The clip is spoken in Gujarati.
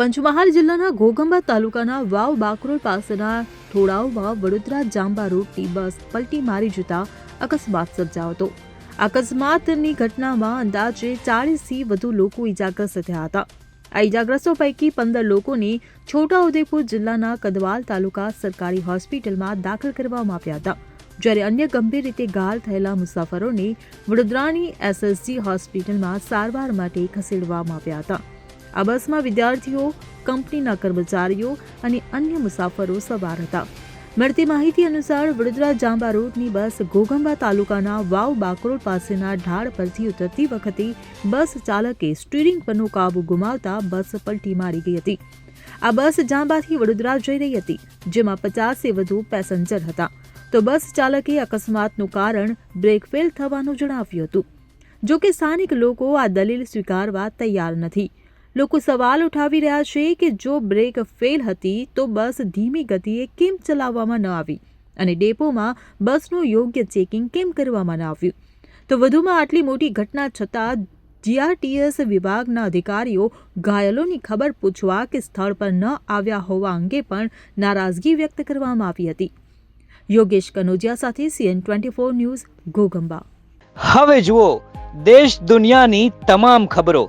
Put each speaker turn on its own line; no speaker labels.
પંચમહાલ જિલ્લાના ઘોગંબા તાલુકાના વાવ બાકરોલ પાસેના ઠોળાવમાં વડોદરા જાંબા રોડની બસ પલટી મારી જતા અકસ્માત સર્જાયો હતો. અકસ્માતની ઘટનામાં અંદાજે ચાળીસથી વધુ લોકો ઇજાગ્રસ્ત થયા હતા. આ ઇજાગ્રસ્તો પૈકી પંદર લોકોને છોટાઉદેપુર જિલ્લાના કદવાલ તાલુકા સરકારી હોસ્પિટલમાં દાખલ કરવામાં આવ્યા હતા. જ્યારે અન્ય ગંભીર રીતે ઘાયલ થયેલા મુસાફરોને વડોદરાની એસએસજી હોસ્પિટલમાં સારવાર માટે ખસેડવામાં આવ્યા હતા. આ બસમાં વિદ્યાર્થીઓ, કંપનીના કર્મચારીઓ અને અન્ય મુસાફરો સવાર હતા. મળતી માહિતી અનુસાર વડોદરા જાંબા રોડની બસ ઘોઘંબા તાલુકાના વાવ બાકરોડ પાસેના ઢાળ પરથી ઉતરતી વખતે બસ ચાલકે સ્ટીરિંગ પરનો કાબુ ગુમાવતા બસ પલટી મારી ગઈ હતી. આ બસ જાંબાથી વડોદરા જઈ રહી હતી, જેમાં પચાસથી વધુ પેસેન્જર હતા. તો બસ ચાલકે અકસ્માતનું કારણ બ્રેક ફેલ થવાનું જણાવ્યું હતું. જો કે સ્થાનિક લોકો આ દલીલ સ્વીકારવા તૈયાર નથી. લોકો સવાલ ઉઠાવી રહ્યા છે કે જો બ્રેક ફેલ હતી તો બસ ધીમી ગતિએ કેમ ચલાવવામાં ન આવી? અને ડેપોમાં બસનું યોગ્ય ચેકિંગ કેમ કરવામાં ન આવ્યું? તો વધુમાં આટલી મોટી ઘટના છતાં જીઆરટીએસ વિભાગના અધિકારીઓ ઘાયલોની ખબર પૂછવા કે સ્થળ પર ન આવ્યા હોવા અંગે પણ નારાજગી વ્યક્ત કરવામાં આવી હતી. યોગેશ કનોજિયા સાથે CN twenty four news Goghamba
હવે જુઓ, દેશ દુનિયાની તમામ ખબરો.